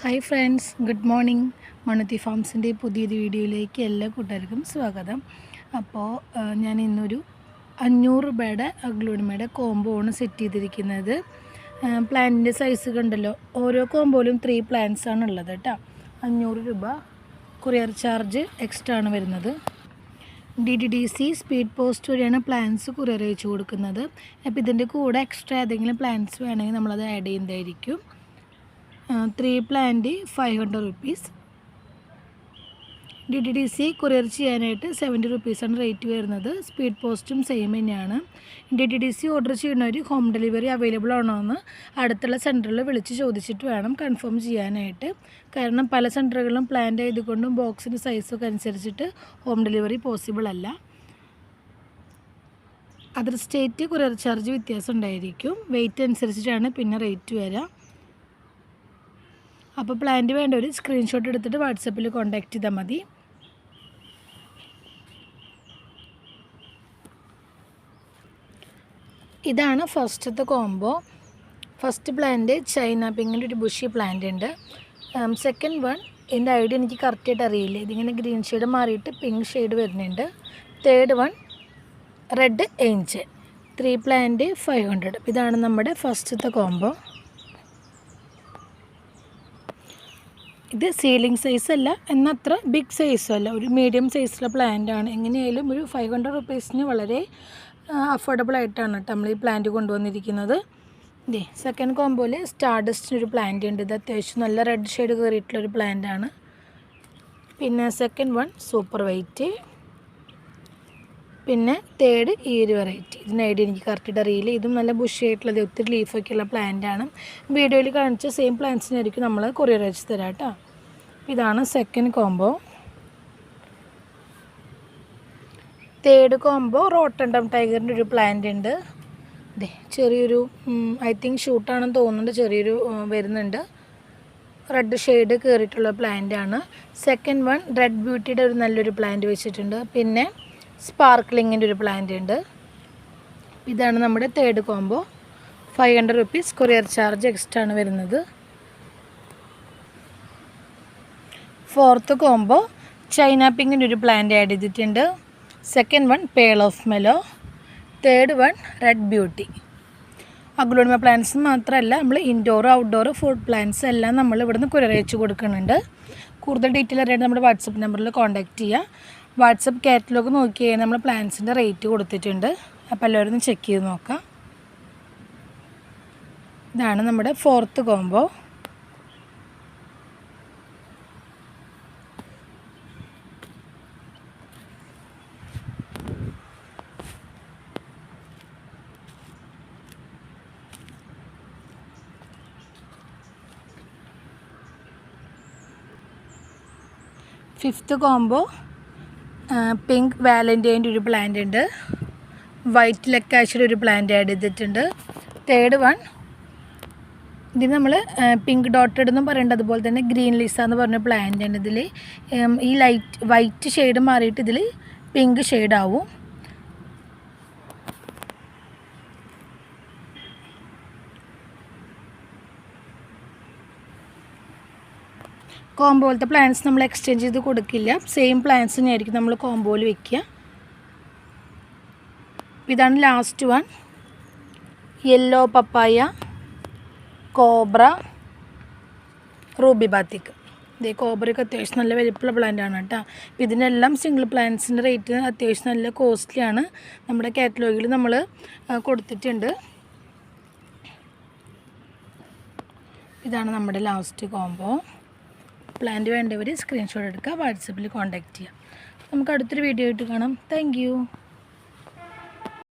Hi friends good morning Mannuthy ഫാംസിന്റെ പുതിയൊരു വീഡിയോയിലേക്ക് എല്ലാ കൂട്ടുകാർക്കും സ്വാഗതം. അപ്പോൾ ഞാൻ ഇന്നൊരു അഞ്ഞൂറ് രൂപയുടെ അഗ്ലൂണിമയുടെ കോംബോ ആണ് സെറ്റ് ചെയ്തിരിക്കുന്നത്. പ്ലാന്റിന്റെ സൈസ് കണ്ടല്ലോ. ഓരോ കോംബോയിലും ത്രീ പ്ലാന്റ്സ് ആണ് ഉള്ളത് കേട്ടോ അഞ്ഞൂറ് രൂപ കൊറിയർ ചാർജ് എക്സ്ട്രാ ആണ് വരുന്നത്. D D D C speed post വഴിയാണ് പ്ലാൻസ് കൊറിയർ അയച്ചു കൊടുക്കുന്നത്. അപ്പോൾ ഇതിന്റെ കൂടെ എക്സ്ട്രാ ഏതെങ്കിലും പ്ലാൻസ് വേണമെങ്കിൽ നമ്മളത് ആഡ് ചെയ്യുന്നതായിരിക്കും. Three plant five hundred rupees D D D C courier ചെയ്യാനായിട്ട് സെവന്റി റുപ്പീസാണ് റേറ്റ് വരുന്നത്. സ്പീഡ് പോസ്റ്റും സെയിം തന്നെയാണ്. D D D C order ചെയ്യുന്നവർ ഹോം ഡെലിവറി അവൈലബിൾ ആണോ എന്ന് അടുത്തുള്ള സെന്ററിൽ വിളിച്ച് ചോദിച്ചിട്ട് വേണം കൺഫേം ചെയ്യാനായിട്ട്. കാരണം പല സെന്ററുകളിലും പ്ലാന്റ് ആയതുകൊണ്ടും ബോക്സിന്റെ സൈസൊക്കെ അനുസരിച്ചിട്ട് ഹോം ഡെലിവറി പോസിബിൾ അല്ല. അതർ സ്റ്റേറ്റ് കൊറിയർ ചാർജ് വ്യത്യാസം ഉണ്ടായിരിക്കും. വെയിറ്റ് അനുസരിച്ചിട്ടാണ് പിന്നെ റേറ്റ് വരിക അപ്പോൾ പ്ലാന്റ് വേണ്ട ഒരു സ്ക്രീൻഷോട്ട് എടുത്തിട്ട് വാട്സപ്പിൽ കോൺടാക്റ്റ് ചെയ്താൽ മതി. ഇതാണ് ഫസ്റ്റത്തെ കോംബോ ഫസ്റ്റ് പ്ലാന്റ് ചൈന പിങ്ങിന്റെ ഒരു ബുഷി പ്ലാന്റ് ഉണ്ട്. സെക്കൻഡ് വൺ എന്റെ ഐഡിയ എനിക്ക് കറക്റ്റായിട്ട് അറിയില്ല. ഇതിങ്ങനെ ഗ്രീൻ ഷെയ്ഡ് മാറിയിട്ട് പിങ്ക് ഷെയ്ഡ് വരുന്നുണ്ട്. Third one red edge three plant five hundred ഇതാണ് നമ്മുടെ ഫസ്റ്റത്തെ കോംബോ ഇത് സീലിംഗ് സൈസ് അല്ല എന്നത്ര ബിഗ് സൈസും അല്ല. ഒരു മീഡിയം സൈസിലെ പ്ലാന്റ് ആണ്. എങ്ങനെയായാലും ഒരു ഫൈവ് ഹൺഡ്രഡ് റുപ്പീസിന് വളരെ അഫോർഡബിൾ ആയിട്ടാണ് കേട്ടോ നമ്മൾ ഈ പ്ലാന്റ് കൊണ്ടുവന്നിരിക്കുന്നത് ഇതേ സെക്കൻഡ് കോമ്പോയിൽ സ്റ്റാർഡസ്റ്റിന് ഒരു പ്ലാന്റ് ഉണ്ട്. ഇത് അത്യാവശ്യം നല്ല റെഡ് ഷെയ്ഡ് കയറിയിട്ടുള്ളൊരു പ്ലാന്റ് ആണ്. പിന്നെ സെക്കൻഡ് വൺ സൂപ്പർ വൈറ്റ് പിന്നെ തേർഡ് ഈ ഒരു വെറൈറ്റി ഇതിന് ഐഡിയ എനിക്ക് കറക്റ്റായിട്ട് അറിയില്ല. ഇതും നല്ല ബുഷ് ആയിട്ടുള്ളത് ഒത്തിരി പ്ലാന്റ് ആണ്. വീഡിയോയിൽ കാണിച്ച സെയിം പ്ലാന്റ്സിനായിരിക്കും നമ്മൾ കൊറിയർ അയച്ച് തരാം കേട്ടോ ഇതാണ് second combo third combo rotundum ടൈഗറിന്റെ ഒരു പ്ലാന്റ് ഉണ്ട്. അതെ ചെറിയൊരു ഐ തിങ്ക് ഷൂട്ടാണെന്ന് തോന്നുന്നുണ്ട്. ചെറിയൊരു വരുന്നുണ്ട്. റെഡ് ഷെയ്ഡ് കയറിയിട്ടുള്ള പ്ലാന്റ് ആണ്. സെക്കൻഡ് വൺ റെഡ് ബ്യൂട്ടിയുടെ ഒരു നല്ലൊരു പ്ലാന്റ് വെച്ചിട്ടുണ്ട്. പിന്നെ സ്പാർക്ലിങ്ങിന്റെ ഒരു പ്ലാന്റ് ഉണ്ട്. ഇതാണ് നമ്മുടെ third combo five hundred rupees courier charge extra ആണ് വരുന്നത്. ഫോർത്ത് കോംബോ ചൈന പിങ്കിന്റെ ഒരു പ്ലാന്റ് ആഡ് ചെയ്തിട്ടുണ്ട്. Second one pearl of mellow third one red beauty aglaonema plants മാത്രമല്ല നമ്മൾ ഇൻഡോർ ഔട്ട്ഡോർ ഫുഡ് പ്ലാന്റ്സ് എല്ലാം നമ്മൾ ഇവിടുന്ന് കൊറിയർ അയച്ച് കൊടുക്കുന്നുണ്ട്. കൂടുതൽ ഡീറ്റെയിൽ അറിയാണ്ട് നമ്മുടെ വാട്സപ്പ് നമ്പറിൽ കോൺടാക്റ്റ് ചെയ്യുക വാട്സപ്പ് കാറ്റലോഗ് നോക്കി കഴിഞ്ഞാൽ നമ്മൾ പ്ലാന്റ്സിന്റെ റേറ്റ് കൊടുത്തിട്ടുണ്ട്. അപ്പോൾ എല്ലാവരും ഒന്ന് ചെക്ക് ചെയ്ത് നോക്കാം. ഇതാണ് നമ്മുടെ fourth combo. Fifth combo. Pink വാലന്റൈന്റെ ഒരു പ്ലാന്റ് ഉണ്ട്. വൈറ്റ് ലക്കാശിയുടെ ഒരു പ്ലാന്റ് ആഡ് ചെയ്തിട്ടുണ്ട്. തേർഡ് വൺ ഇതിൽ നമ്മൾ പിങ്ക് ഡോട്ടഡ് എന്നും പറയുന്നത് അതുപോലെ തന്നെ ഗ്രീൻ ലിസ എന്ന് പറഞ്ഞ പ്ലാന്റ് ആണ് ഇതിൽ ഈ ലൈറ്റ് വൈറ്റ് ഷെയ്ഡ് മാറിയിട്ട് ഇതിൽ പിങ്ക് ഷെയ്ഡ് ആവും കോംബോയിലത്തെ പ്ലാന്റ്സ് നമ്മൾ എക്സ്ചേഞ്ച് ചെയ്ത് കൊടുക്കില്ല. സെയിം പ്ലാന്റ്സ് തന്നെയായിരിക്കും നമ്മൾ കോംബോയിൽ വെക്കുക. ഇതാണ് last one yellow papaya cobra ruby ബാത്തിക്ക് ഇതേ കോബ്രയൊക്കെ അത്യാവശ്യം നല്ല വലിപ്പമുള്ള പ്ലാന്റ് ആണ് കേട്ടോ. ഇതിനെല്ലാം സിംഗിൾ പ്ലാന്റ്സിന്റെ റേറ്റ് അത്യാവശ്യം നല്ല കോസ്റ്റ്ലിയാണ് നമ്മുടെ കാറ്റലോഗിൽ നമ്മൾ കൊടുത്തിട്ടുണ്ട്. ഇതാണ് നമ്മുടെ ലാസ്റ്റ് കോംബോ പ്ലാന്റ് വേണ്ടവർ സ്ക്രീൻഷോട്ട് എടുക്കുക വാട്സപ്പിൽ കോൺടാക്റ്റ് ചെയ്യുക. നമുക്ക് അടുത്തൊരു വീഡിയോ ആയിട്ട് കാണാം. താങ്ക്